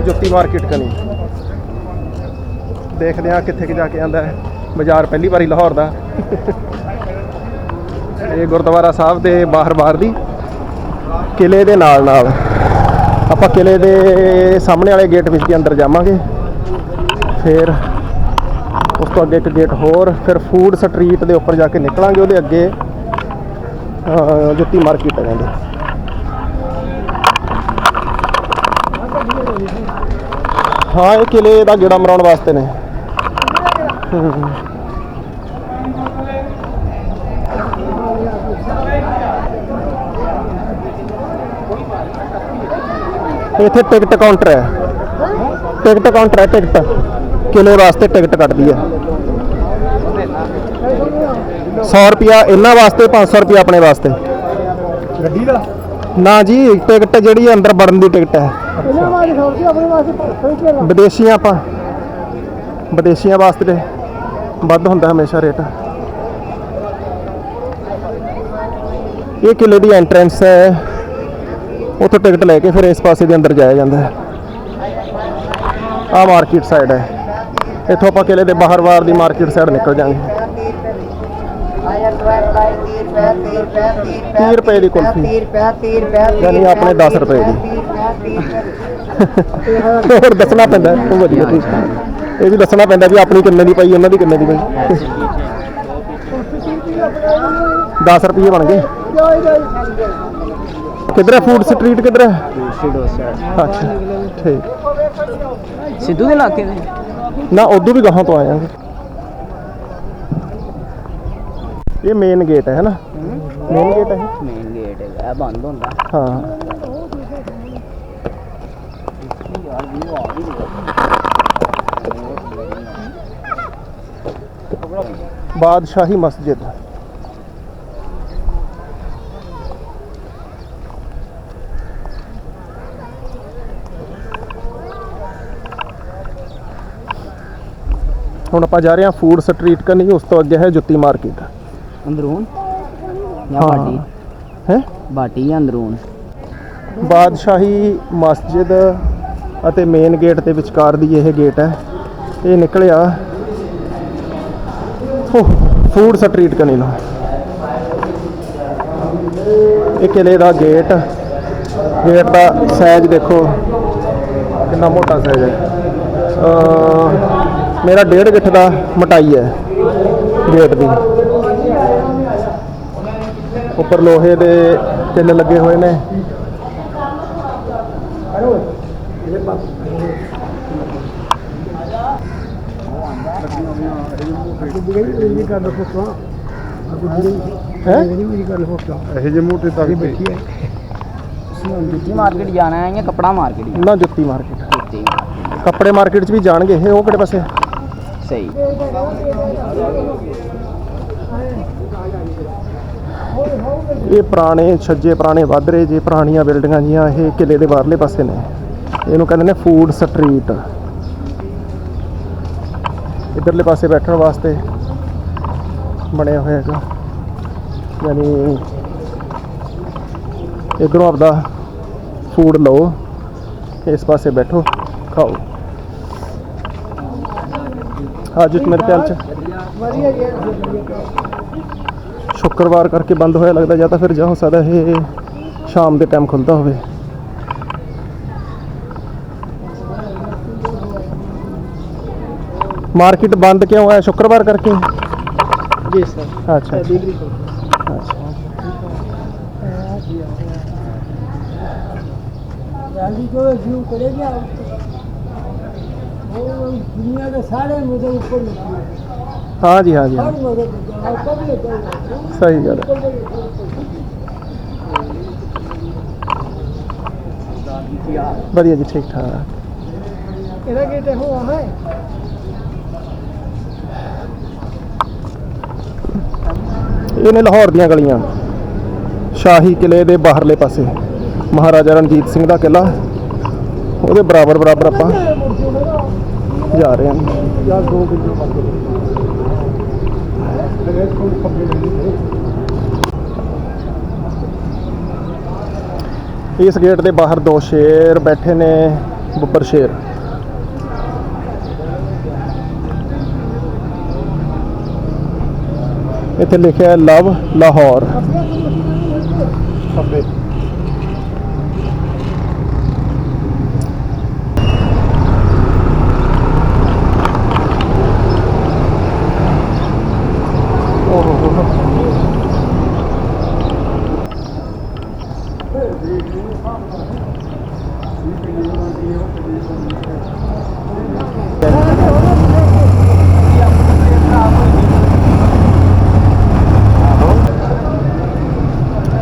ਜੁੱਤੀ ਮਾਰਕੀਟ ਕਨੀ। ਦੇਖਦੇ ਆ ਕਿੱਥੇ ਕਿ ਜਾ ਕੇ ਆਂਦਾ ਹੈ। ਬਾਜ਼ਾਰ ਪਹਿਲੀ ਵਾਰੀ ਲਾਹੌਰ ਦਾ। ਇਹ ਗੁਰਦੁਆਰਾ ਸਾਹਿਬ ਦੇ ਬਾਹਰ ਬਾਹਰ ਦੀ। ਕਿਲੇ ਦੇ ਨਾਲ ਨਾਲ। ਆਪਾਂ ਕਿਲੇ ਦੇ ਸਾਹਮਣੇ ਵਾਲੇ ਗੇਟ ਵਿੱਚ ਦੀ ਅੰਦਰ ਜਾਵਾਂਗੇ। ਫਿਰ ਉਸ ਤੋਂ ਅੱਗੇ ਇੱਕ ਗੇਟ ਹੋਰ, ਫਿਰ ਫੂਡ ਸਟਰੀਟ ਦੇ ਉੱਪਰ ਜਾ ਕੇ ਨਿਕਲਾਂਗੇ। ਉਹਦੇ ਅੱਗੇ ਜੁੱਤੀ ਮਾਰਕੀਟ ਹੈ ਕਹਿੰਦੇ ਹਾਂ ਇਹ ਕਿਲੇ ਦਾ ਗੇੜਾ ਮਰਾਉਣ ਵਾਸਤੇ ਨੇ। ਇੱਥੇ ਟਿਕਟ ਕਾਊਂਟਰ ਹੈ। ਟਿਕਟ ਕਾਊਂਟਰ ਹੈ ਟਿਕਟ। ਕਿਲੇ ਵਾਸਤੇ ਟਿਕਟ ਕੱਟਦੀ ਹੈ। 100 ਰੁਪਿਆ ਇਹਨਾਂ ਵਾਸਤੇ 500 ਰੁਪਿਆ ਆਪਣੇ ਵਾਸਤੇ। ਗੱਡੀ ਦਾ? ਨਾ ਜੀ ਟਿਕਟ ਜਿਹੜੀ ਅੰਦਰ ਵੜਨ ਦੀ ਟਿਕਟ ਹੈ। ਇਹਨਾਂ ਵਾਲੀ ਸੌ ਰੁਪਏ ਆਪਣੇ ਵਾਸਤੇ ਸਹੀ ਕਿਹਾ ਵਿਦੇਸ਼ੀਆਂ ਆਪਾਂ। ਵਿਦੇਸ਼ੀਆਂ ਵਾਸਤੇ ਵੱਧ ਹੁੰਦਾ ਹਮੇਸ਼ਾ ਰੇਟ। ਇਹ ਕਿਲੇ ਦੀ ਐਂਟਰੈਂਸ ਹੈ। ਉੱਥੋਂ ਟਿਕਟ ਲੈ ਕੇ ਫਿਰ ਇਸ ਪਾਸੇ ਦੇ ਅੰਦਰ ਜਾਇਆ ਜਾਂਦਾ ਹੈ। ਆਹ ਮਾਰਕੀਟ ਸਾਈਡ ਹੈ। ਇੱਥੋਂ ਆਪਾਂ ਕਿਲੇ ਦੇ ਬਾਹਰ ਵਾਰ ਦੀ ਮਾਰਕੀਟ ਸਾਈਡ ਨਿਕਲ ਜਾਵਾਂਗੇ 30 ਰੁਪਏ ਦੀ ਕੁਲਫੀ। 30 ਰੁਪਏ 30 ਰੁਪਏ ਯਾਨੀ ਆਪਣੇ 10 ਰੁਪਏ ਦੀ। ਹੋਰ ਦੱਸਣਾ ਪੈਂਦਾ ਉਹ ਵਧੀਆ ਠੀਕ ਹੈ। ਇਹ ਵੀ ਦੱਸਣਾ ਪੈਂਦਾ ਵੀ ਆਪਣੀ ਕਿੰਨੇ ਦੀ ਪਈ ਉਹਨਾਂ ਦੀ ਕਿੰਨੇ ਦੀ ਪਈ 10 ਰੁਪਏ ਬਣ ਗਏ ਕਿੱਧਰ ਹੈ ਫੂਡ ਸਟਰੀਟ ਕਿੱਧਰ ਹੈ ਅੱਛਾ ਠੀਕ ਸਿੱਧੂ ਦੇ ਇਲਾਕੇ ਦੇ ਨਾ ਉਦੋਂ ਵੀ ਗਾਹਾਂ ਤੋਂ ਆਏ ਆਂ ਇਹ ਮੇਨ ਗੇਟ ਹੈ ਨਾ ਮੇਨ ਗੇਟ ਹੈ ਇਹ? ਮੇਨ ਗੇਟ ਹੈਗਾ ਇਹ ਬੰਦ ਹੁੰਦਾ ਹਾਂ ਬਾਦਸ਼ਾਹੀ ਮਸਜਿਦ ਹੁਣ ਆਪਾਂ ਜਾ ਰਹੇ ਹਾਂ ਫੂਡ ਸਟਰੀਟ ਕਨੀ ਉਸ ਤੋਂ ਅੱਗੇ ਹੈ ਜੁੱਤੀ ਮਾਰਕੀਟ ਅੰਦਰੂਨ? ਜਾਂ। ਬਾਟੀ ਹੈ? ਬਾਟੀ ਜਾਂ ਅੰਦਰੂਨ? ਬਾਦਸ਼ਾਹੀ ਮਸਜਿਦ ਅਤੇ ਮੇਨ ਗੇਟ ਦੇ ਵਿਚਕਾਰ ਦੀ ਇਹ ਗੇਟ ਹੈ। ਇਹ ਨਿਕਲਿਆ। ਫੂਡ ਸਟਰੀਟ ਕਨੀ ਨੂੰ। ਇਹ ਕਿਲੇ ਦਾ ਗੇਟ ਗੇਟ ਦਾ ਸਾਈਜ਼ ਦੇਖੋ। ਕਿੰਨਾ ਮੋਟਾ ਸਾਈਜ਼ ਹੈ। ਮੇਰਾ ਡੇਢ ਗਿੱਠ ਦਾ ਮਟਾਈ ਹੈ ਗੇਟ ਦੀ। ਉੱਪਰ ਲੋਹੇ ਦੇ ਕਿੱਲ ਲੱਗੇ ਹੋਏ ਨੇ। ਮੇਰੀ ਗੱਲ ਫੋਟੋ ਹੈ? ਮੇਰੀ ਗੱਲ ਫੋਟੋ ਇਹ ਜੇ ਮੋਟੇ ਤੱਕ ਬੈਠੀ ਹੈ। ਜੁੱਤੀ ਮਾਰਕੀਟ ਜਾਣਾ ਹੈ ਜਾਂ ਕਪੜਾ ਮਾਰਕੀਟ ਨਾ ਜੁੱਤੀ ਮਾਰਕੀਟ। ਜੁੱਤੀ। ਕੱਪੜੇ ਮਾਰਕੀਟ 'ਚ ਵੀ ਜਾਣਗੇ ਇਹ ਉਹ ਕਿਹੜੇ ਪਾਸੇ? ਸਹੀ। ਇਹ ਪੁਰਾਣੇ ਛੱਜੇ ਪੁਰਾਣੇ ਵਾਧਰੇ ਜੇ ਪੁਰਾਣੀਆਂ ਬਿਲਡਿੰਗਾਂ ਜੀਆਂ, ਇਹ ਕਿਲੇ ਦੇ ਬਾਹਰਲੇ ਪਾਸੇ ਨੇ। ਇਹਨੂੰ ਕਹਿੰਦੇ ਨੇ ਫੂਡ ਸਟਰੀਟ ਇਧਰਲੇ ਪਾਸੇ ਬੈਠਣ ਵਾਸਤੇ ਬਣਿਆ ਹੋਇਆ ਹੈਗਾ। ਯਾਨੀ ਇਧਰੋਂ ਆਪਦਾ ਫੂਡ ਲਓ, ਇਸ ਪਾਸੇ ਬੈਠੋ, ਖਾਓ। ਅੱਜ ਮੇਰੇ ਖਿਆਲ ਚ। ਵਧੀਆ ਜੀ ਸ਼ੁੱਕਰਵਾਰ ਕਰਕੇ ਬੰਦ ਹੋਇਆ ਲੱਗਦਾ ਜਾਂ ਤਾਂ ਫਿਰ ਜਾ ਹੋ ਸਕਦਾ ਇਹ ਸ਼ਾਮ ਦੇ ਟਾਈਮ ਖੁੱਲਦਾ ਹੋਵੇ। ਮਾਰਕੀਟ ਬੰਦ ਕਿਉਂ ਹੈ ਸ਼ੁੱਕਰਵਾਰ ਕਰਕੇ? ਜੀ ਸਰ। ਅੱਛਾ। ਅੱਛਾ। ਡਿਗਰੀ ਕੋ गाड़ी को व्यू करेगा और दुनिया के सारे मुझे ऊपर निकले ਹਾਂ ਜੀ ਹਾਂ ਜੀ ਹਾਂ। हर मदद कब लेकर ਸਹੀ ਗੱਲ ਹੈ ਵਧੀਆ ਜੀ ਠੀਕ ਠਾਕ ਇਹਦਾ ਗੇਟ ਹੋ ਹੈ ਇਹ ਨੇ ਲਾਹੌਰ ਦੀਆਂ ਗਲੀਆਂ ਸ਼ਾਹੀ ਕਿਲੇ ਦੇ ਬਾਹਰਲੇ ਪਾਸੇ ਮਹਾਰਾਜਾ ਰਣਜੀਤ ਸਿੰਘ ਦਾ ਕਿਲਾ ਉਹਦੇ ਬਰਾਬਰ ਬਰਾਬਰ ਆਪਾਂ ਜਾ ਰਹੇ ਹਾਂ ਯਾਰ ਦੋ ਬਿੰਦੂ ਪਾ ਕੇ ਅਰੇ ਖੱਬੇ ਨਹੀਂ ਇਸ ਗੇਟ ਦੇ ਬਾਹਰ ਦੋ ਸ਼ੇਰ ਬੈਠੇ ਨੇ, ਬੱਬਰ ਸ਼ੇਰ। ਇੱਥੇ ਲਿਖਿਆ ਲਵ ਲਾਹੌਰ। ਖੱਬੇ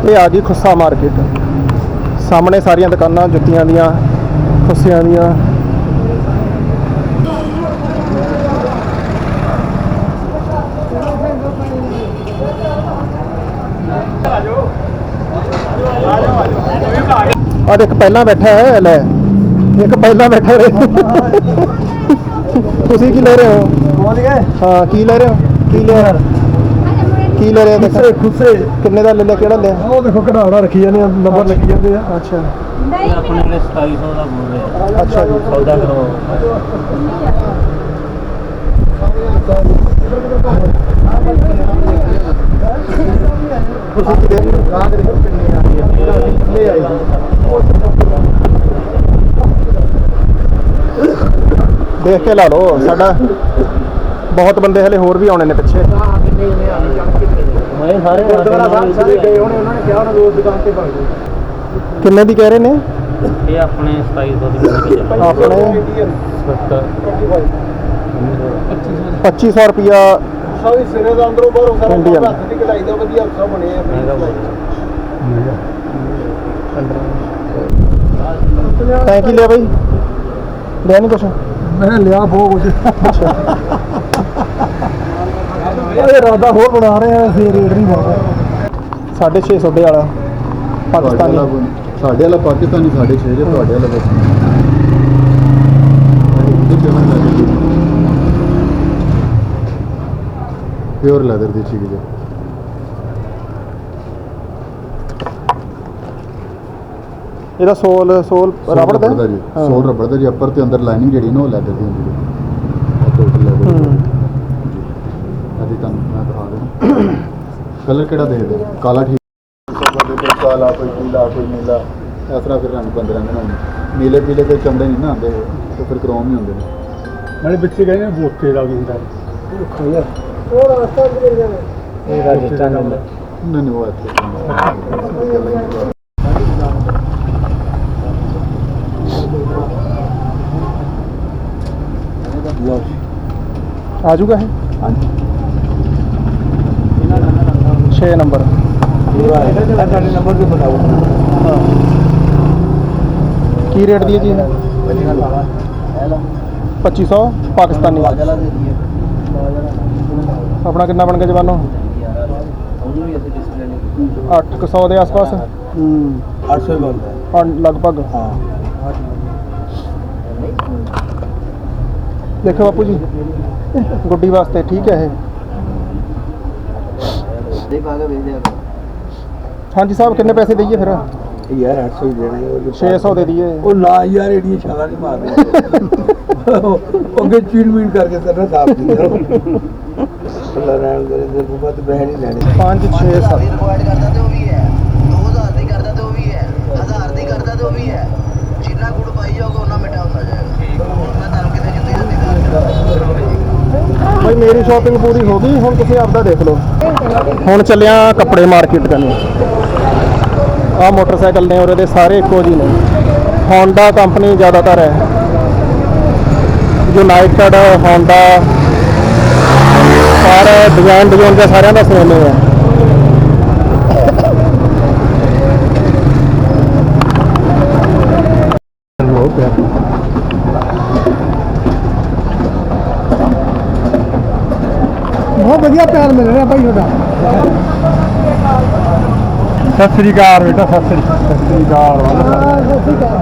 ਇਹ ਆ ਗਈ ਖੁੱਸਾ ਮਾਰਕੀਟ। ਸਾਹਮਣੇ ਸਾਰੀਆਂ ਦੁਕਾਨਾਂ ਜੁੱਤੀਆਂ ਦੀਆਂ ਖੁੱਸਿਆਂ ਦੀਆਂ। ਔਰ ਇੱਕ ਪਹਿਲਾਂ ਬੈਠਾ ਹੈ ਲੈ। ਇੱਕ ਪਹਿਲਾਂ ਬੈਠਾ ਰੇ ਤੁਸੀਂ ਕੀ ਲੈ ਰਹੇ ਹੋ? ਪਹੁੰਚ ਗਏ। ਹਾਂ ਕੀ ਲੈ ਰਹੇ ਹੋ? ਕੀ ਲੈ ਰਹੇ ਕੀ ਲੈ ਰਹੇ ਦੇਖੋ। ਖੁੱਸੇ ਕਿੰਨੇ ਦਾ ਲੈ ਲਿਆ ਕਿਹੜਾ ਲਿਆ? ਉਹ ਦੇਖੋ ਕਢਾਉਣਾ ਰੱਖੀ ਜਾਂਦੇ ਆ ਨੰਬਰ ਲੱਗੀ ਜਾਂਦੇ ਆ। ਅੱਛਾ। ਆਪਣੇ ਲਈ 2700 ਦਾ ਬੋਲ ਰਹੇ ਅੱਛਾ ਜੀ। ਸੌਦਾ ਕਰੋ ਤੁਸੀਂ ਕੀ ਦੇ ਰਾਹ ਦੇ ਦੇਖੋ ਕਿੰਨੀ ਆ ਰਹੀ ਹੈ। ਲੈ ਆਈ ਦੇਖ ਕੇ ਲਾ ਲਓ ਸਾਡਾ ਬਹੁਤ ਬੰਦੇ ਹਲੇ ਹੋਰ ਵੀ ਆਉਣੇ ਨੇ ਪਿੱਛੇ। ਮੈਂ ਸਾਰੇ ਗੁਰਦੁਆਰਾ ਸਾਹਿਬ ਸਾਰੇ ਗਏ ਹੋਣੇ ਉਹਨਾਂ ਨੇ ਕਿਹਾ ਉਹਨਾਂ ਨੂੰ ਉਸ ਦੁਕਾਨ ਤੇ ਭਗ ਜਾਓ। ਕਿੰਨੇ ਦੀ ਕਹਿ ਰਹੇ ਨੇ? ਇਹ ਆਪਣੇ 2700 ਦੀ ਆਪਣੇ 2500 ਰੁਪਿਆ ਸਾਰੀ ਸਿਰੇ ਦਾ ਅੰਦਰੋਂ ਬਾਹਰੋਂ ਸਾਰਾ Indian। ਹੱਥ ਦੀ ਕਢਾਈ ਦਾ ਵਧੀਆ ਸਭ ਬਣੇ ਆ ਮਹਿੰਗਾ ਬੋਲ ਤੈਂ ਕੀ ਲਿਆ ਬਈ। ਲਿਆ ਨਹੀਂ ਕੁਛ? ਮੈਂ ਲਿਆ ਬਹੁਤ ਕੁਝ ਇਹ ਰਾਦਾ ਹੋਰ ਬਣਾ ਰਹੇ ਆ ਫੇਰ ਰੇਟ ਨਹੀਂ ਬਣਦਾ। 650 ਸੌਦੇ ਵਾਲਾ ਪਾਕਿਸਤਾਨੀ। ਸਾਡੇ ਵਾਲਾ ਪਾਕਿਸਤਾਨੀ ਸਾਡੇ 6 ਜੇ ਤੁਹਾਡੇ ਵਾਲਾ ਬਸ। ਪਿਓਰ ਲੈਦਰ ਦੀ ਚੀਜ਼ ਹੈ ਇਹਦਾ ਸੋਲ ਸੋਲ ਰਬੜ ਦਾ। ਸੋਲ ਰਬੜ ਦਾ ਜੀ ਉੱਪਰ ਤੇ ਅੰਦਰ ਲਾਈਨਿੰਗ ਜਿਹੜੀ ਨਾ ਉਹ ਲੈਦਰ ਦੀ ਹੁੰਦੀ ਹੈ ਇਹ ਟੋਟਲ ਲੈਦਰ ਹੂੰ। ਅਦੀ ਤੁਹਾਨੂੰ ਮੈਂ ਦਿਖਾ ਦੇਣਾ ਕਲਰ ਕਿਹੜਾ ਦੇ ਦੇ ਕਾਲਾ ਠੀਕ। ਕੋਈ ਕਾਲਾ ਕੋਈ ਪੀਲਾ ਕੋਈ ਨੀਲਾ। ਇਸ ਤਰ੍ਹਾਂ ਫਿਰ ਰੰਗ ਬੰਦ ਰਹਿੰਦੇ ਨੇ ਨੀਲੇ ਪੀਲੇ ਤੇ ਚਮੜੇ ਨਹੀਂ ਨਾ ਆਉਂਦੇ। ਤੇ ਫਿਰ ਕ੍ਰੋਮ ਹੀ ਹੁੰਦੇ। ਨੇ ਨਾਲੇ ਬੱਚੇ ਕਹਿੰਦੇ ਨੇ ਬੋਕੇ ਦਾ ਵੀ ਹੁੰਦਾ। ਇਹ ਰਾਜਸਥਾਨ ਦਾ ਨਹੀਂ ਨਹੀਂ ਉਹ ਇੱਥੇ ਆ ਜਾਊਗਾ ਇਹ? 6 ਨੰਬਰ। ਸਾਡੇ ਨੰਬਰ ਤੇ ਬਣਾਓ ਹਾਂ ਕੀ ਰੇਟ ਦੀ ਹੈ ਜੀ ਇਹ 2500 ਪਾਕਿਸਤਾਨੀ। ਆਪਣਾ ਕਿੰਨਾ ਬਣ ਗਿਆ ਜਵਾਨੋ? 800 ਦੇ ਆਸ-ਪਾਸ। ਹੂੰ 800 ਬਣਦਾ ਲਗਭਗ। ਹਾਂ ਦੇਖੋ ਬਾਪੂ ਜੀ, ਗੁੱਡੀ ਵਾਸਤੇ ਠੀਕ ਹੈ ਇਹ। ਹਾਂਜੀ ਸਾਹਿਬ ਕਿੰਨੇ ਪੈਸੇ ਦਈਏ ਫਿਰ? ਯਾਰ 800 ਹੀ ਦੇਣਾ ਹੈ 600 ਦੇ ਦਈਏ। ਉਹ ਨਾ ਯਾਰ ਇਹਦੀ ਛਾਲਾ ਨਹੀਂ ਮਾਰਦੇ। ਉਹ ਅੱਗੇ ਚੀਨ ਮੀਨ ਕਰਕੇ ਕਰਨਾ ਸਾਫ਼ ਨਹੀਂ ਕਰੋ ਅੱਲਾ ਰਹਿਣ ਦੇ ਦੇ ਤੇ ਬਹਿ ਨਹੀਂ ਲੈਣੇ। 5 6 7 ਰਿਕੁਆਇਰਡ ਕਰਦਾ ਤੇ ਉਹ ਵੀ ਹੈ 2000 ਦੀ ਕਰਦਾ ਤੇ ਉਹ ਵੀ ਹੈ 1000 ਦੀ ਕਰਦਾ ਤੇ ਉਹ ਵੀ ਹੈ ਜਿੰਨਾ ਗੁੜ ਪਾਈ ਜਾਓਗੇ ਉਹਨਾਂ ਮਿੱਠਾ ਹੁੰਦਾ ਜਾਏਗਾ ਹੁਣ ਮੈਂ ਤੁਹਾਨੂੰ ਕਿਤੇ ਜੁੱਤੀ ਦਾ ਦਿਖਾ ਭਾਈ ਮੇਰੀ ਸ਼ਾਪਿੰਗ ਪੂਰੀ ਹੋ ਗਈ, ਹੁਣ ਤੁਸੀਂ ਆਪਦਾ ਦੇਖ ਲਓ। ਹੁਣ ਚੱਲਿਆ ਕੱਪੜੇ ਮਾਰਕੀਟ ਕਰਨੀ। ਆਹ ਮੋਟਰਸਾਈਕਲ ਨੇ ਔਰ ਇਹਦੇ ਸਾਰੇ ਇੱਕੋ ਜਿਹੇ ਨੇ। Honda ਕੰਪਨੀ ਜ਼ਿਆਦਾਤਰ ਹੈ। ਯੂਨਾਈਟਿਡ Honda, ਸਾਰੇ ਡਿਜ਼ਾਈਨ ਡਿਜ਼ਾਈਨ ਦੇ ਸਾਰਿਆਂ ਦਾ ਸੇਮ ਹੀ ਹੈ ਬਹੁਤ ਵਧੀਆ ਪਿਆਰ ਮਿਲ ਰਿਹਾ ਭਾਈ ਤੁਹਾਡਾ। ਸਤਿ ਸ੍ਰੀ ਅਕਾਲ ਬੇਟਾ ਸਤਿ ਸ੍ਰੀ ਸਤਿ ਸ੍ਰੀ ਅਕਾਲ। ਸਤਿ ਸ੍ਰੀ ਅਕਾਲ।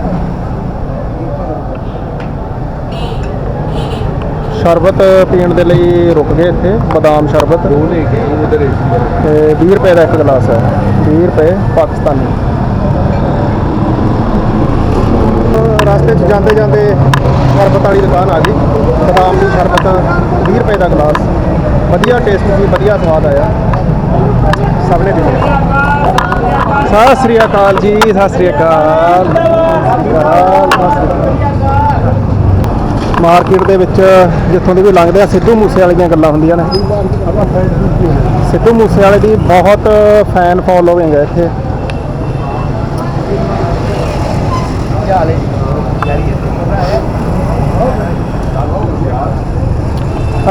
ਸ਼ਰਬਤ ਪੀਣ ਦੇ ਲਈ ਰੁਕ ਗਏ ਇੱਥੇ ਬਦਾਮ ਸ਼ਰਬਤ। ਦੋ ਲੈ ਕੇ ਉਧਰ ਤੇ 20 ਰੁਪਏ ਦਾ ਇੱਕ ਗਲਾਸ ਹੈ 20 ਰੁਪਏ ਪਾਕਿਸਤਾਨੀ। ਰਸਤੇ 'ਚ ਜਾਂਦੇ ਜਾਂਦੇ ਸ਼ਰਬਤ ਵਾਲੀ ਦੁਕਾਨ ਆ ਗਈ ਬਦਾਮ ਦੀ ਸ਼ਰਬਤ 20 ਰੁਪਏ ਦਾ ਗਲਾਸ। ਵਧੀਆ ਟੇਸਟ ਸੀ ਵਧੀਆ ਸਵਾਦ ਆਇਆ। ਸਭ ਨੇ ਪੀਤਾ ਸਤਿ ਸ੍ਰੀ ਅਕਾਲ ਜੀ ਸਤਿ ਸ੍ਰੀ ਅਕਾਲ। ਸਤਿ ਸ੍ਰੀ ਅਕਾਲ, ਸਤਿ ਸ੍ਰੀ ਅਕਾਲ। ਮਾਰਕੀਟ ਦੇ ਵਿੱਚ ਜਿੱਥੋਂ ਦੀ ਵੀ ਲੰਘਦੇ ਆ ਸਿੱਧੂ ਮੂਸੇ ਵਾਲੇ ਦੀਆਂ ਗੱਲਾਂ ਹੁੰਦੀਆਂ ਨੇ। ਸਿੱਧੂ ਮੂਸੇ ਵਾਲੇ ਦੀ ਬਹੁਤ ਫੈਨ ਫੋਲੋਇੰਗ ਹੈ ਇੱਥੇ।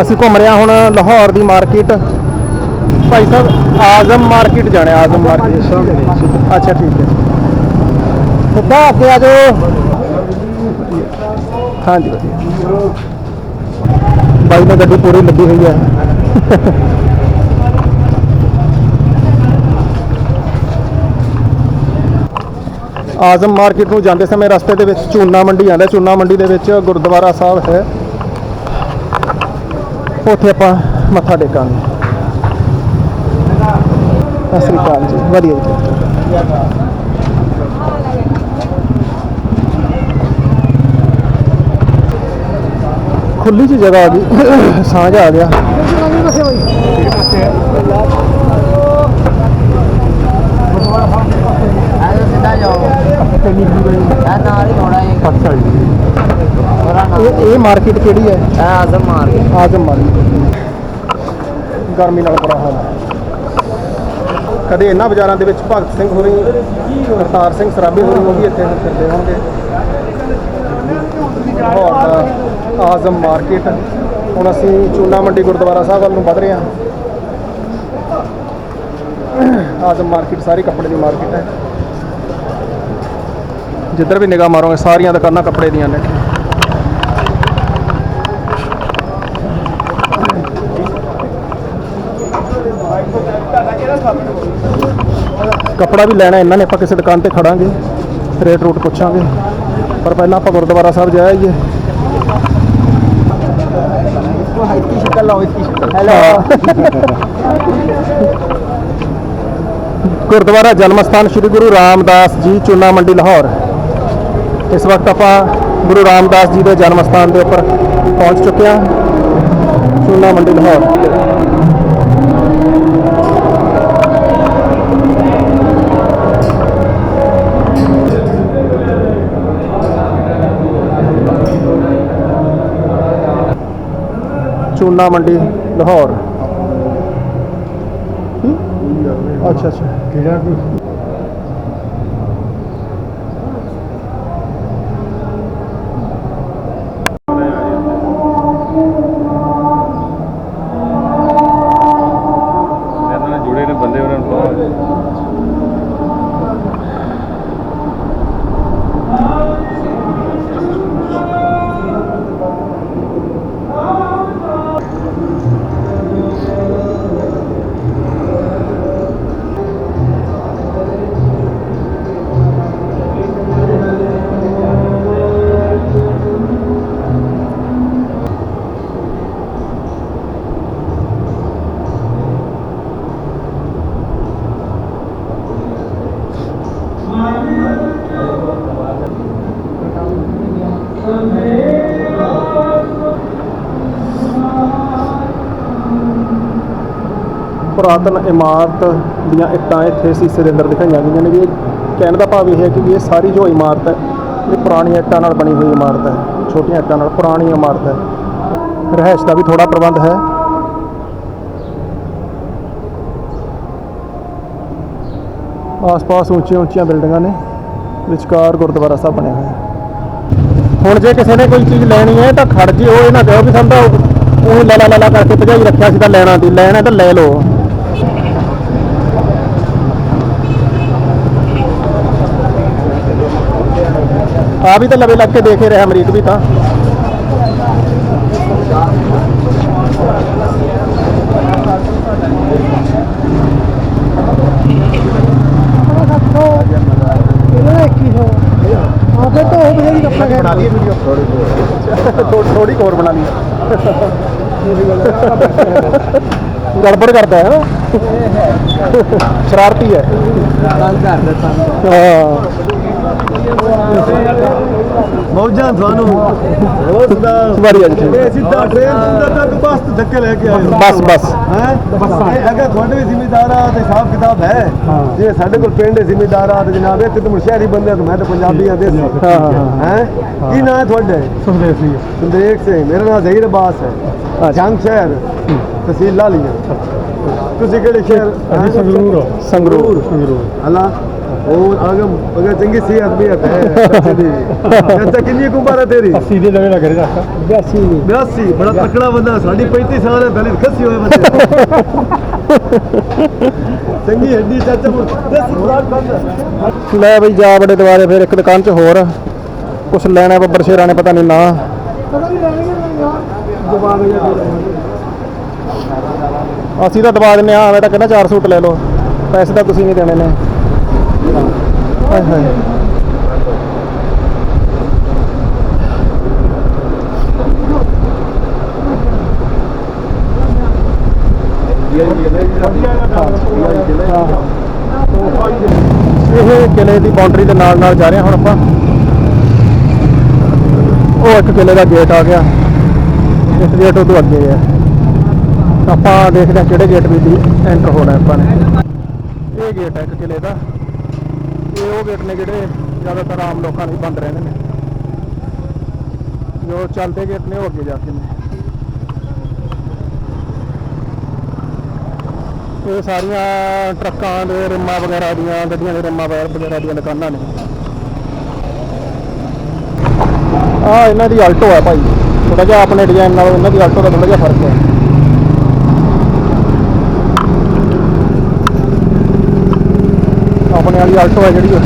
ਅਸੀਂ ਘੁੰਮ ਰਹੇ ਹਾਂ ਹੁਣ ਲਾਹੌਰ ਦੀ ਮਾਰਕੀਟ। ਭਾਈ ਸਾਹਿਬ ਆਜ਼ਮ ਮਾਰਕੀਟ ਜਾਣੇ ਆਜ਼ਮ ਮਾਰਕੀਟ। ਅੱਛਾ ਠੀਕ ਹੈ। ਸਿੱਧਾ ਅੱਗੇ ਆ ਜਾਓ। ਹਾਂਜੀ ਬਾਈ ਨੇ ਗੱਡੀ ਪੂਰੀ ਲੱਗੀ ਹੋਈ ਹੈ। ਆਜ਼ਮ ਮਾਰਕੀਟ ਨੂੰ ਜਾਂਦੇ ਸਮੇਂ ਰਸਤੇ ਦੇ ਵਿੱਚ ਚੂਨਾ ਮੰਡੀ ਆਉਂਦਾ ਚੂਨਾ ਮੰਡੀ ਦੇ ਵਿੱਚ ਗੁਰਦੁਆਰਾ ਸਾਹਿਬ ਹੈ। ਉੱਥੇ ਆਪਾਂ ਮੱਥਾ ਟੇਕਾਂਗੇ। ਸਤਿ ਸ੍ਰੀ ਅਕਾਲ ਜੀ ਵਧੀਆ ਜੀ। ਖੁੱਲੀ ਜੀ ਜਗ੍ਹਾ ਆ ਗਈ ਸਾਂਝ ਆ ਗਿਆ। ਇਹ ਨਾਲ ਹੀ ਹੋਣਾ ਇਹ ਨਾਲ ਇਹ ਇਹ ਮਾਰਕੀਟ ਕਿਹੜੀ ਹੈ? ਇਹ ਆਜ਼ਮ ਮਾਰ ਕੇ ਆਜ਼ਮ ਮਾਰਕੀਟ ਗਰਮੀ ਨਾਲ ਬੜਾ ਹਾਲ ਹੈ। ਕਦੇ ਇਹਨਾਂ ਬਾਜ਼ਾਰਾਂ ਦੇ ਵਿੱਚ ਭਗਤ ਸਿੰਘ ਹੋਰੀ ਕਰਤਾਰ ਸਿੰਘ ਸਰਾਭੇ ਹੋਰੀ ਉਹ ਵੀ ਇੱਥੇ ਫਿਰਦੇ ਹੋਣਗੇ। ਆਜ਼ਮ ਮਾਰਕੀਟ ਹੁਣ ਅਸੀਂ ਚੂਨਾ ਮੰਡੀ ਗੁਰਦੁਆਰਾ ਸਾਹਿਬ ਵੱਲ ਨੂੰ ਵਧ ਰਹੇ ਹਾਂ। ਆਜ਼ਮ ਮਾਰਕੀਟ ਸਾਰੀ ਕੱਪੜੇ ਦੀ ਮਾਰਕੀਟ ਹੈ। ਜਿੱਧਰ ਵੀ ਨਿਗਾਹ ਮਾਰੋਗੇ ਸਾਰੀਆਂ ਦੁਕਾਨਾਂ ਕੱਪੜੇ ਦੀਆਂ ਨੇ। ਕੱਪੜਾ ਵੀ ਲੈਣਾ ਇਹਨਾਂ ਨੇ ਆਪਾਂ ਕਿਸੇ ਦੁਕਾਨ ਤੇ ਖੜਾਂਗੇ ਰੇਟ ਰੂਟ ਪੁੱਛਾਂਗੇ। ਪਰ ਪਹਿਲਾਂ ਆਪਾਂ ਗੁਰਦੁਆਰਾ ਸਾਹਿਬ ਜਾਈਏ इसकी ਗੁਰਦੁਆਰਾ ਜਨਮ ਸਥਾਨ ਸ੍ਰੀ ਗੁਰੂ ਰਾਮਦਾਸ ਜੀ ਚੂਨਾ ਮੰਡੀ ਲਾਹੌਰ। ਇਸ ਵਕਤ ਆਪਾਂ ਗੁਰੂ ਰਾਮਦਾਸ ਜੀ ਦੇ ਜਨਮ ਸਥਾਨ ਦੇ ਉੱਪਰ ਪਹੁੰਚ ਚੁੱਕੇ ਹਾਂ ਚੂਨਾ ਮੰਡੀ ਲਾਹੌਰ। ਚੂਨਾ ਮੰਡੀ ਲਾਹੌਰ। ਅੱਛਾ ਅੱਛਾ। ਕਿਹੜਾ ਇਹਨਾਂ ਪੁਰਾਤਨ ਇਮਾਰਤ ਦੀਆਂ ਇੱਟਾਂ ਇੱਥੇ ਸੀਸੇ ਦੇ ਅੰਦਰ ਦਿਖਾਈਆਂ ਗਈਆਂ ਨੇ ਵੀ ਇਹ ਕਹਿਣ ਦਾ ਭਾਵ ਇਹ ਹੈ ਕਿ ਇਹ ਸਾਰੀ ਜੋ ਇਮਾਰਤ ਹੈ, ਇਹ ਪੁਰਾਣੀਆਂ ਇੱਟਾਂ ਨਾਲ ਬਣੀ ਹੋਈ ਇਮਾਰਤ ਹੈ, ਛੋਟੀਆਂ ਇੱਟਾਂ ਨਾਲ ਪੁਰਾਣੀ ਇਮਾਰਤ ਹੈ। ਰਹਿائش ਦਾ ਵੀ ਥੋੜਾ ਪ੍ਰਬੰਧ ਹੈ। ਆਸ-ਪਾਸ ਉੱਚੀਆਂ ਉੱਚੀਆਂ ਬਿਲਡਿੰਗਾਂ ਨੇ, ਵਿਚਕਾਰ ਗੁਰਦੁਆਰਾ ਸਾਹਿਬ ਬਣਿਆ ਹੋਇਆ ਹੁਣ ਜੇ ਕਿਸੇ ਨੇ ਕੋਈ ਚੀਜ਼ ਲੈਣੀ ਹੈ ਤਾਂ ਖੜ ਜੀ ਜਿਓ ਇਹ ਨਾ ਕਹੋ ਵੀ ਸਾਨੂੰ ਤਾਂ ਉਹ ਲੈ ਲਾ ਲਾ ਕਰਕੇ ਭਜਾਈ ਰੱਖਿਆ ਸੀ ਤਾਂ ਲੈਣਾ ਦੀ ਲੈਣਾ ਤਾਂ ਲੈ ਲਓ। ਆ ਵੀ ਤਾਂ ਲਵੇ ਲੱਗ ਕੇ ਦੇਖੇ ਰਿਹਾ ਅਮਰੀਕ ਵੀ ਤਾਂ। ਬਣਾ ਲਈਏ ਵੀਡੀਓ ਥੋੜੀ ਥੋੜੀ ਹੋਰ ਬਣਾ ਲਈ ਗੜਬੜ ਕਰਦਾ ਹੈ। ਮੌਜਾਂ ਤੁਹਾਨੂੰ। ਸੁਦਾ ਵਾਰੀ ਅੱਜ ਇਹ ਸਿੱਧਾ ਟ੍ਰੇਨ ਤੋਂ ਤੱਕ ਬਸ ਤੋਂ ਧੱਕੇ ਲੈ ਕੇ ਆਏ ਬਸ ਬਸ। ਹੈ? ਅਗਰ ਤੁਹਾਡੇ ਵੀ ਜ਼ਿਮੀਦਾਰ ਆ ਤੇ ਹਿਸਾਬ ਕਿਤਾਬ ਹੈ ਜੇ ਸਾਡੇ ਕੋਲ ਪਿੰਡ ਦੇ ਜ਼ਿਮੀਦਾਰ ਆ ਤੇ ਜਨਾਬ ਇੱਥੇ ਤਾਂ ਮੁਰਸ਼ਿਆਰੀ ਬੰਦੇ ਆ ਤੇ ਮੈਂ ਤਾਂ ਪੰਜਾਬੀ ਆ ਦੇਸੀ। ਹਾਂ ਹਾਂ ਕੀ ਨਾਂ ਹੈ ਤੁਹਾਡਾ? ਸੰਦੇਸ਼ ਜੀ ਸੰਦੇਕ ਸਿੰਘ। ਮੇਰਾ ਨਾਮ ਜ਼ਹੀਰ ਅਬਾਸ ਹੈ। ਜੰਗ ਸ਼ਹਿਰ ਤਹਿਸੀਲ ਲਾਲੀਆਂ। ਤੁਸੀਂ ਕਿਹੜੇ ਸ਼ਹਿਰ? ਸੰਗਰੂਰ। ਸੰਗਰੂਰ। ਸੰਗਰੂਰ। ਹਲਾ ਆਗਮ ਅਗਰ ਚੰਗੀ ਸਿਹਤ ਵੀ ਹੈ ਬੱਚੇ ਦੀ ਚਾਚਾ ਕਿੰਨੀ ਕੁ ਉਮਰ ਹੈ ਤੇਰੀ? ਸੀਧੇ ਲਗੇ ਲੱਗ ਰਿਹਾ 82 82 ਬੜਾ ਤਕੜਾ ਬੰਦਾ ਸਾਡੀ 35 ਸਾਲ ਹੈ ਦਲਿਤ ਖੱਸੀ ਹੋਏ ਬੰਦੇ। ਚੰਗੀ ਹੱਡੀ ਚਾਚਾ ਲੈ ਬਈ ਜਾ ਬੜੇ ਦੁਆਰੇ ਫਿਰ ਇੱਕ ਦੁਕਾਨ 'ਚ ਹੋਰ। ਕੁਛ ਲੈਣਾ ਬੱਬਰ ਸ਼ੇਰਾਂ ਨੇ ਪਤਾ ਨਹੀਂ ਨਾ। ਅਸੀਂ ਤਾਂ ਦਬਾ ਦਿੰਨੇ ਆ ਐਵੇਂ ਤਾਂ ਕਹਿੰਦਾ ਚਾਰ ਸੂਟ ਲੈ ਲਓ। ਪੈਸੇ ਤਾਂ ਤੁਸੀਂ ਨਹੀਂ ਦੇਣੇ ਨੇ। ਹਾਏ ਹਾਏ ਇਹ ਕਿਲੇ ਦੀ ਬਾਉਂਡਰੀ ਦੇ ਨਾਲ ਨਾਲ ਜਾ ਰਹੇ ਹਾਂ ਹੁਣ ਆਪਾਂ। ਉਹ ਇੱਕ ਕਿਲੇ ਦਾ ਗੇਟ ਆ ਗਿਆ। ਇਸ ਗੇਟ ਤੋਂ ਅੱਗੇ ਹੈ ਆਪਾਂ ਦੇਖਦੇ ਹਾਂ ਕਿਹੜੇ ਗੇਟ ਵਿੱਚ ਐਂਟਰ ਹੋਣਾ ਆਪਾਂ ਨੇ। ਇਹ ਗੇਟ ਹੈ ਇੱਕ ਕਿਲੇ ਦਾ। ਇਹ ਉਹ ਗੇਟ ਨੇ ਜਿਹੜੇ ਜ਼ਿਆਦਾਤਰ ਆਮ ਲੋਕਾਂ ਲਈ ਬੰਦ ਰਹਿੰਦੇ ਨੇ। ਜੋ ਚੱਲਦੇ ਗੇਟ ਨੇ ਉਹ ਅੱਗੇ ਜਾ ਕੇ ਨੇ। ਇਹ ਸਾਰੀਆਂ ਟਰੱਕਾਂ ਦੇ ਰਿੰਮਾਂ ਵਗੈਰਾ ਦੀਆਂ, ਗੱਡੀਆਂ ਦੇ ਰਿੰਮਾਂ ਵਗੈਰਾ ਵਗੈਰਾ ਦੀਆਂ ਦੁਕਾਨਾਂ ਨੇ। ਆ ਇਹਨਾਂ ਦੀ ਆਲਟੋ ਹੈ ਭਾਈ। ਥੋੜਾ ਜਿਹਾ ਆਪਣੇ ਡਿਜ਼ਾਈਨ ਨਾਲ ਇਹਨਾਂ ਦੀ ਆਲਟੋ ਦਾ ਥੋੜਾ ਜਿਹਾ ਫ਼ਰਕ ਹੈ ਆਪਣੇ ਵਾਲੀ ਆਲਟੋ ਹੈ ਜਿਹੜੀ ਉਹ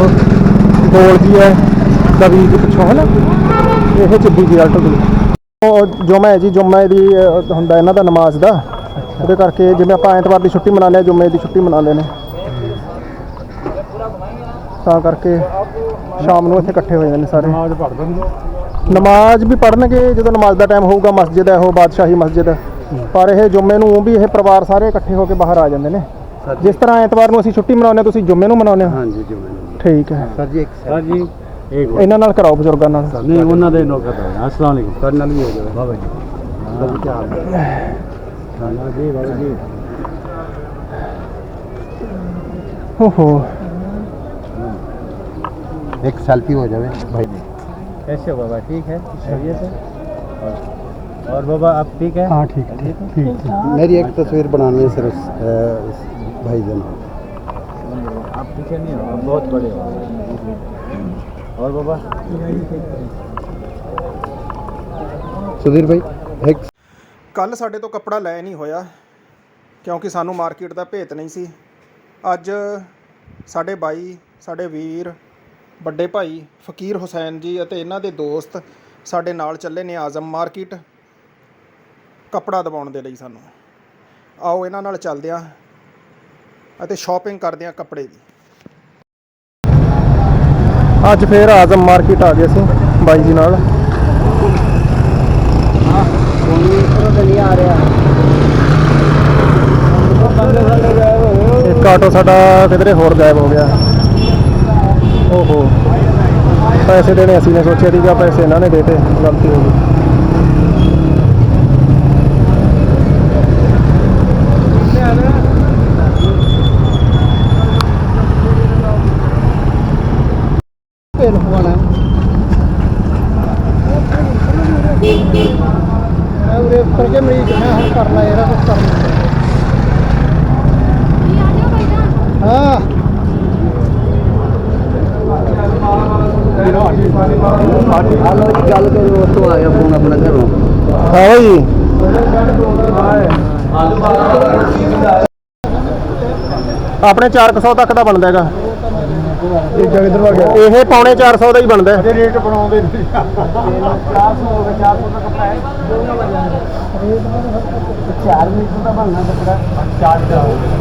ਗੋਲ ਜੀ ਹੈ ਦਵੀ ਦੇ ਪਿੱਛੋਂ ਹੈ ਨਾ ਇਹ ਚੱਬੀ ਦੀ ਆਲਟੋ ਦੀ। ਉਹ ਜੁਮਾ ਹੈ ਜੀ ਜੁਮਾ ਦੀ ਹੁੰਦਾ ਇਹਨਾਂ ਦਾ ਨਮਾਜ਼ ਦਾ ਉਹਦੇ ਕਰਕੇ ਜਿਵੇਂ ਆਪਾਂ ਐਤਵਾਰ ਦੀ ਛੁੱਟੀ ਮਨਾਉਂਦੇ ਹਾਂ ਜੁਮੇ ਦੀ ਛੁੱਟੀ ਮਨਾਉਂਦੇ ਨੇ। ਤਾਂ ਕਰਕੇ ਸ਼ਾਮ ਨੂੰ ਇੱਥੇ ਇਕੱਠੇ ਹੋ ਜਾਂਦੇ ਨੇ ਸਾਰੇ। ਨਮਾਜ਼ ਪੜ੍ਹਦੇ ਨਮਾਜ਼ ਵੀ ਪੜ੍ਹਨਗੇ ਜਦੋਂ ਨਮਾਜ਼ ਦਾ ਟਾਈਮ ਹੋਊਗਾ ਮਸਜਿਦ ਹੈ ਉਹ ਬਾਦਸ਼ਾਹੀ ਮਸਜਿਦ। ਪਰ ਇਹ ਜੁਮੇ ਨੂੰ ਵੀ ਇਹ ਪਰਿਵਾਰ ਸਾਰੇ ਇਕੱਠੇ ਹੋ ਕੇ ਬਾਹਰ ਆ ਜਾਂਦੇ ਨੇ। ਜਿਸ ਤਰ੍ਹਾਂ ਐਤਵਾਰ ਨੂੰ ਅਸੀਂ ਛੁੱਟੀ ਮਨਾਉਂਦੇ ਹਾਂ ਤੁਸੀਂ ਜੁਮੇ ਨੂੰ ਮਨਾਉਂਦੇ ਹੋ ਹਾਂਜੀ ਜੀ ਮੈਨੂੰ ਠੀਕ ਹੈ ਸਰ ਜੀ ਇੱਕ ਸਰ ਜੀ ਇੱਕ ਇਹਨਾਂ ਨਾਲ ਕਰਾਓ ਬਜ਼ੁਰਗਾਂ ਨਾਲ ਨਹੀਂ ਉਹਨਾਂ ਦੇ ਨੌਕਰ ਹੈ ਅਸਲਾਮ ਅਲੈਕੁਮ ਸਰ ਨਾਲ ਵੀ ਹੋ ਜਾਵੇ ਬਾਬਾ ਜੀ ਸਰ ਕੀ ਹਾਲ ਹੈ ਖਾਣਾ ਜੀ ਬਾਬਾ ਜੀ ਓਹੋ एक सेल्फी हो जावे भाई कैसे हो बाबा ठीक है खैरियत है और- और बाबा आप ठीक है हाँ ठीक है ठीक है ठीक है मेरी एक तस्वीर बनानी है सर उस, अ, उस भाई जन आप पीछे नहीं हो आप बहुत बड़े हो और बाबा सुधीर भाई एक ਕੱਲ ਸਾਡੇ ਤੋਂ ਕੱਪੜਾ ਲੈ ਨਹੀਂ ਹੋਇਆ ਕਿਉਂਕਿ ਸਾਨੂੰ ਮਾਰਕੀਟ ਦਾ ਭੇਤ ਨਹੀਂ ਸੀ ਅੱਜ ਸਾਡੇ ਬਾਈ ਸਾਡੇ ਵੀਰ ਵੱਡੇ ਭਾਈ ਫਕੀਰ ਹੁਸੈਨ ਜੀ ਅਤੇ ਇਹਨਾਂ ਦੇ ਦੋਸਤ ਸਾਡੇ ਨਾਲ ਚੱਲੇ ਨੇ ਆਜ਼ਮ ਮਾਰਕੀਟ ਕੱਪੜਾ ਦਿਵਾਉਣ ਦੇ ਲਈ ਸਾਨੂੰ ਆਓ ਇਹਨਾਂ ਨਾਲ ਚੱਲਦੇ ਹਾਂ ਅਤੇ ਸ਼ਾਪਿੰਗ ਕਰਦੇ ਹਾਂ ਕੱਪੜੇ ਦੀ। ਅੱਜ ਫੇਰ ਆਜ਼ਮ ਮਾਰਕੀਟ ਆ ਗਏ ਸੀ ਬਾਈ ਜੀ ਨਾਲ। ਇੱਕ ਆਟੋ ਸਾਡਾ ਕਿਧਰੇ ਹੋਰ ਗਾਇਬ ਹੋ ਗਿਆ। ਓਹੋ, ਪੈਸੇ ਦੇਣੇ ਅਸੀਂ ਨੇ ਸੋਚਿਆ ਸੀਗਾ, ਪੈਸੇ ਇਹਨਾਂ ਨੇ ਦੇਤੇ, ਗਲਤੀ ਹੋ ਗਈ ਕਰਕੇ ਮਰੀਜ਼ ਮੈਂ ਹੁਣ ਕਰਨਾ ਇਹਦਾ ਕੁਝ ਕਰਨਾ ਹਾਂ ਗੱਲ ਕਰੋ ਉਸ ਆ ਗਿਆ ਫੋਨ ਆਪਣਾ ਘਰੋਂ। ਹਾਂ ਜੀ। ਆਪਣੇ 400 ਤੱਕ ਦਾ ਬਣਦਾ ਹੈਗਾ। ਇਹ ਜਗ ਇਧਰ ਆ ਗਿਆ। ਇਹ ਪੌਣੇ 400 ਦਾ ਹੀ ਬਣਦਾ ਹੈ। ਰੇਟ ਬਣਾਉਂਦੇ ਨੇ 400 ਹੋ 400 ਦਾ ਕੱਪੜਾ ਹੈ ਦੋਨੋਂ ਵਜਾ ਰੇਟ 4 ਮੀਟਰ ਦਾ ਬਣਨਾ ਕੱਪੜਾ 4 ਦਾ ਹੋ ਗਿਆ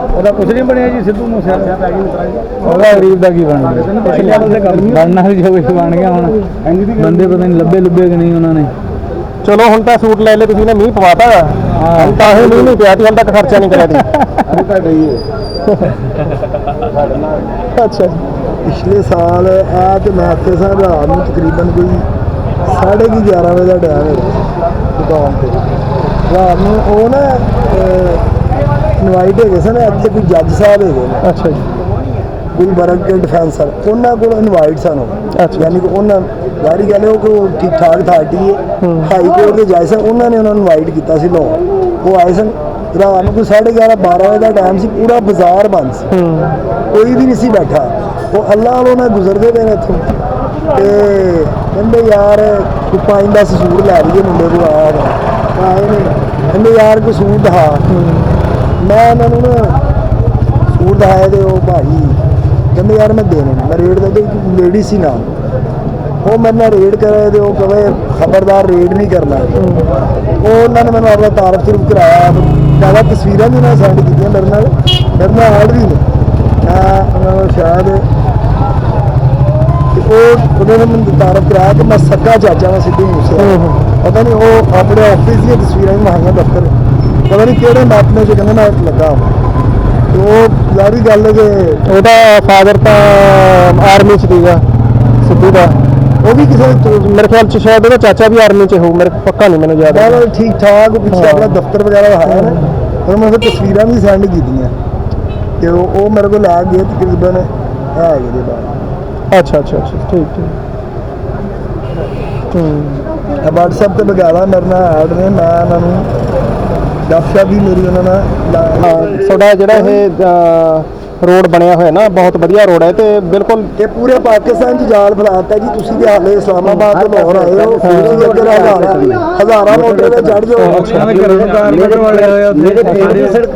ਉਹਦਾ ਕੁਝ ਨਹੀਂ ਬਣਿਆ ਜੀ ਸਿੱਧੂ ਮੂਸੇ ਉਹਦਾ ਗਰੀਬ ਦਾ ਕੀ ਬਣ ਗਿਆ ਬਣਨਾ ਵੀ ਜੋ ਕੁਝ ਬਣ ਗਿਆ ਹੁਣ। ਬੰਦੇ ਪਤਾ ਨਹੀਂ ਲੱਭੇ ਲੁੱਬੇ ਕਿ ਨਹੀਂ ਉਹਨਾਂ ਨੇ। ਚਲੋ ਹੁਣ ਤਾਂ ਸੂਟ ਲੈ ਲੈ ਤੁਸੀਂ ਨੇ ਮੀਂਹ ਪਵਾਤਾ ਹਾਂ। ਤਾਂ ਇਹ ਮੀਂਹ ਨਹੀਂ ਪਿਆ ਤੀ ਹੁਣ ਤੱਕ ਖਰਚਾ ਨਹੀਂ ਕਰਿਆ ਤੀ ਅੱਛਾ ਜੀ। ਪਿਛਲੇ ਸਾਲ ਆ ਤੇ ਮੈਂ ਹਫ਼ਤੇ ਸਾਹਿਬ ਰਾਤ ਨੂੰ ਤਕਰੀਬਨ ਕੋਈ 11:30 ਵਜੇ ਦਾ ਟਾਈਮ ਹੈ ਦੁਕਾਨ ਤੇ। ਰਾਤ ਨੂੰ ਉਹ ਨਾ ਇਨਵਾਈਟ ਹੈਗੇ ਸਨ ਇੱਥੇ ਕੋਈ ਜੱਜ ਸਾਹਿਬ ਹੈਗੇ ਨੇ। ਅੱਛਾ ਜੀ। ਗੁਲਬਰਗ ਦੇ ਡਿਫੈਂਸਰ ਉਹਨਾਂ ਕੋਲ ਇਨਵਾਈਟ ਸਨ ਉਹ। ਯਾਨੀ ਕਿ ਉਹਨਾਂ ਗੱਲ ਹੈ ਉਹ ਕਿ ਠੀਕ ਠਾਕ ਥਾਰਟੀ ਹੈ। ਹਾਈ ਕੋਰਟ ਦੇ ਜੱਜ ਸਨ ਉਹਨਾਂ ਨੇ ਉਹਨਾਂ ਨੂੰ ਇਨਵਾਈਟ ਕੀਤਾ ਸੀ ਲੋ ਉਹ ਆਏ ਸਨ ਰਾਤ ਨੂੰ ਕੋਈ 11:30 12 ਵਜੇ ਦਾ ਟਾਈਮ ਸੀ ਪੂਰਾ ਬਾਜ਼ਾਰ ਬੰਦ ਸੀ। ਕੋਈ ਵੀ ਨਹੀਂ ਸੀ ਬੈਠਾ। ਉਹ ਅੱਲਾਹ ਵਾਲੋਂ ਨਾਲ ਗੁਜ਼ਰਦੇ ਪਏ ਨੇ ਇੱਥੋਂ। ਤੇ ਕਹਿੰਦੇ ਯਾਰ ਕੋਈ ਦਸ ਸੂਟ ਲੈ ਲਈਏ ਮੁੰਡੇ ਕੋਲ ਆਇਆ ਆਏ ਨੇ। ਕਹਿੰਦੇ ਯਾਰ ਕੋਈ ਸੂਟ ਦਿਖਾ। ਮੈਂ ਉਹਨਾਂ ਨੂੰ ਨਾ ਸੂਟ ਦਿਖਾਏ ਤੇ ਉਹ ਭਾਈ ਕਹਿੰਦੇ ਯਾਰ ਮੈਂ ਦੇਣੇ ਨੇ ਮੈਂ ਰੇਟ ਦੇ ਲੇਡੀ ਸੀ ਨਾਲ। ਉਹ ਮੇਰੇ ਨਾਲ ਰੇਡ ਕਰੇ ਤੇ ਉਹ ਕਵੇ ਖਬਰਦਾਰ ਰੇਡ ਨਹੀਂ ਕਰਨਾ। ਉਹ ਉਹਨਾਂ ਨੇ ਮੈਨੂੰ ਆਪਣਾ ਤਾਰਫ ਤੁਰਫ ਕਰਾਇਆ। ਜ਼ਿਆਦਾ ਤਸਵੀਰਾਂ ਵੀ ਉਹਨਾਂ ਸੈਂਡ ਕੀਤੀਆਂ ਮੇਰੇ ਨਾਲ। ਮੇਰੇ ਨਾਲ ਐਡ ਵੀ ਨੇ ਨੂੰ ਸ਼ਾਇਦ ਉਹ ਉਹਨੇ ਨੇ ਮੈਨੂੰ ਤਾਰਫ ਕਰਾਇਆ ਕਿ ਮੈਂ ਸੱਕਾ ਚਾਚਾ ਮੈਂ ਸਿੱਧੂ ਮੂਸੇ ਪਤਾ ਨਹੀਂ ਉਹ ਆਪਣੇ ਆਫਿਸ ਦੀਆਂ ਤਸਵੀਰਾਂ ਵੀ ਮਹਾਂਗਾ ਦਫ਼ਤਰ। ਪਤਾ ਨਹੀਂ ਕਿਹੜੇ ਮਾਪਨੇ ਚ ਕਹਿੰਦੇ ਮੈਂ ਲੱਗਾ ਹਾਂ। ਤੇ ਉਹ ਜ਼ਾਰੀ ਗੱਲ ਹੈ ਕਿ ਉਹਦਾ ਫਾਦਰ ਤਾਂ ਆਰਮੀ ਚ ਸੀਗਾ ਸਿੱਧੂ ਦਾ। ਉਹ ਵੀ ਕਿਸੇ ਮੇਰੇ ਖਿਆਲ ਚ ਸ਼ਾਇਦ ਉਹਦਾ ਚਾਚਾ ਵੀ ਆਰਮੀ ਚ ਹੋਊ ਮੇਰੇ ਪੱਕਾ ਨਹੀਂ ਮੈਨੂੰ ਯਾਦ ਮੈਂ ਠੀਕ ਠਾਕ ਉਹ ਪਿੱਛੇ ਆਪਣਾ ਦਫ਼ਤਰ ਵਗੈਰਾ ਦਿਖਾਇਆ ਨਾ। ਉਹਨਾਂ ਮੈਂ ਫਿਰ ਤਸਵੀਰਾਂ ਵੀ ਸੈਂਡ ਕੀਤੀਆਂ। ਤੇ ਉਹ ਉਹ ਮੇਰੇ ਕੋਲ ਆ ਗਏ ਤਕਰੀਬਨ ਹੈ ਹੈਗੇ ਦੇ ਬਾਅਦ ਅੱਛਾ ਅੱਛਾ ਅੱਛਾ ਠੀਕ ਠੀਕ। ਹੂੰ WhatsApp ਤੇ ਬਗਾਲਾ ਮੇਰੇ ਨਾਲ ਐਡ ਨੇ ਮੈਂ ਉਹਨਾਂ ਨੂੰ ਗੱਪਸ਼ਪ ਵੀ ਮੇਰੀ ਉਹਨਾਂ ਨਾਲ ਲਾ- ਤੁਹਾਡਾ ਜਿਹੜਾ ਇਹ ਰੋਡ ਬਣਿਆ ਹੋਇਆ ਨਾ ਬਹੁਤ ਵਧੀਆ ਰੋਡ ਹੈ ਤੇ ਬਿਲਕੁਲ ਇਹ ਪੂਰੇ ਪਾਕਿਸਤਾਨ 'ਚ ਜਾਲ ਫੈਲਾਤਾ ਜੀ ਤੁਸੀਂ ਵੀ ਹਾਲੇ ਇਸਲਾਮਾਬਾਦ ਤੋਂ ਲਾਹੌਰ ਆਏ ਹੋ ਤੁਸੀਂ ਇੱਧਰ ਹਜ਼ਾਰਾਂ ਹਜ਼ਾਰਾਂ ਮੋਟਰ ਤੇ ਚੜ ਜਾਓ। ਕਾਰਪੇਟ ਵਾਲੇ ਹੋਏ ਉੱਥੇ। ਮੇਰੇ ਸੜਕ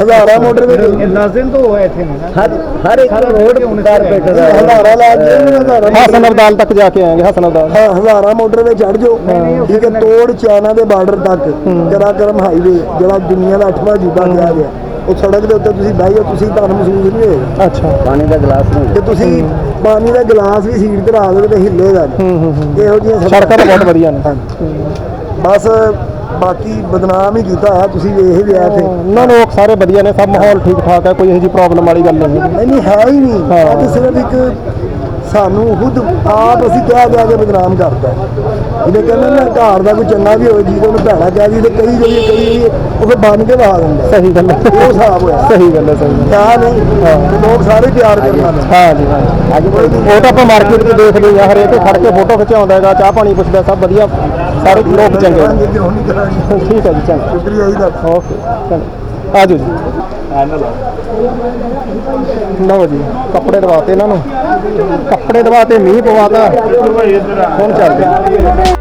ਹਜ਼ਾਰਾਂ ਮੋਟਰ ਵਿੱਚ 10 ਦਿਨ ਤੋਂ ਹੋਏ ਇੱਥੇ ਹਰ ਹਰ ਇੱਕ ਰੋਡ ਕਾਰਪੇਟ ਦਾ ਹੈ। ਹਜ਼ਾਰਾਂ ਲਾ ਕੇ ਹਜ਼ਾਰਾਂ ਹਸਨ ਅਬਦਾਲ ਤੱਕ ਜਾ ਕੇ ਆਏਗੇ ਹਸਨ ਅਬਦਾਲ। ਹਾਂ ਹਜ਼ਾਰਾਂ ਮੋਟਰ ਵਿੱਚ ਚੜ ਜਾਓ। ਠੀਕ ਹੈ ਤੋੜ ਚਾਈਨਾ ਦੇ ਬਾਰਡਰ ਤੱਕ ਕਰਾਕਰਮ ਹਾਈਵੇ ਜਿਹੜਾ ਦੁਨੀਆ ਦਾ ਅੱਠਵਾਂ ਅਜੂਬਾ ਕਿਹਾ ਗਿਆ। ਉਹ ਸੜਕ ਦੇ ਉੱਤੇ ਤੁਸੀਂ ਬਹਿ ਜਾਓ ਤੁਸੀਂ ਤੁਹਾਨੂੰ ਮਹਿਸੂਸ ਨਹੀਂ ਹੋਏਗਾ। ਅੱਛਾ। ਪਾਣੀ ਦਾ ਗਲਾਸ ਨਹੀਂ ਤੇ ਤੁਸੀਂ ਪਾਣੀ ਦਾ ਗਲਾਸ ਵੀ ਸੀਟ ਤੇ ਰੱਖ ਦਿਓ ਤੇ ਹਿੱਲੇਗਾ ਨਹੀਂ ਹੂੰ ਹੂੰ ਹੂੰ। ਇਹੋ ਜਿਹੀਆਂ ਸੜਕਾਂ ਤਾਂ ਬਹੁਤ ਵਧੀਆ ਨੇ। ਹਾਂਜੀ। ਬਸ ਬਾਕੀ ਬਦਨਾਮ ਹੀ ਕੀਤਾ ਹੋਇਆ ਤੁਸੀਂ ਵੇਖ ਹੀ ਲਿਆ ਇੱਥੇ। ਨਾ ਲੋਕ ਸਾਰੇ ਵਧੀਆ ਨੇ ਸਭ ਮਾਹੌਲ ਠੀਕ ਠਾਕ ਹੈ ਕੋਈ ਇਹੋ ਜਿਹੀ ਪ੍ਰੋਬਲਮ ਵਾਲੀ ਗੱਲ ਨਹੀਂ ਨਹੀਂ ਨਹੀਂ ਹੈ ਹੀ ਨਹੀਂ। ਹਾਂ। ਇਹ ਤਾਂ ਸਿਰਫ ਇੱਕ ਸਾਨੂੰ ਖੁਦ ਆਪ ਅਸੀਂ ਕਹਿ ਕਹਿ ਕੇ ਬਦਨਾਮ ਕਰਦਾ ਇਹਦੇ ਕਹਿੰਦੇ ਨਾ ਘਰ ਦਾ ਕੋਈ ਚੰਗਾ ਵੀ ਹੋਵੇ ਜੀ ਉਹਨੂੰ ਭੈੜਾ ਕਹਿ ਦੀ ਤੇ ਕਈ ਜਿਹੜੀ ਕਈ ਉਹ ਫਿਰ ਬਣ ਕੇ ਵਹਾ ਦਿੰਦਾ ਸਹੀ ਗੱਲ ਹੈ। ਉਹ ਹਿਸਾਬ ਹੋਇਆ। ਸਹੀ ਗੱਲ ਹੈ ਸਹੀ ਗੱਲ ਹੈ। ਨਹੀਂ ਤੇ ਲੋਕ ਸਾਰੇ ਪਿਆਰ ਕਰਨ ਵਾਲੇ ਹਾਂ ਜੀ ਹਾਂ। ਅੱਜ ਕੋਈ ਉਹ ਤਾਂ ਆਪਾਂ ਮਾਰਕੀਟ 'ਚ ਦੇਖਦੇ ਹਾਂ ਹਰੇਕ ਖੜ ਕੇ ਫੋਟੋ ਖਿਚਾਉਂਦਾ ਹੈਗਾ ਚਾਹ ਪਾਣੀ ਪੁੱਛਦਾ ਸਭ ਵਧੀਆ। ਸਾਰੇ ਲੋਕ ਚੰਗੇ ਠੀਕ ਹੈ ਜੀ ਚੰਗਾ। ਸ਼ੁਕਰੀਆ ਜੀ ਦਾ। ਓਕੇ ਚੰਗਾ। ਆ ਜਾਓ ਜੀ। ਲਓ ਜੀ ਕੱਪੜੇ ਦਵਾਤੇ ਇਹਨਾਂ ਨੂੰ। ਕੱਪੜੇ ਦਵਾਤੇ ਮੀਂਹ ਪਵਾਤਾ ਹੁਣ ਚੱਲਦੇ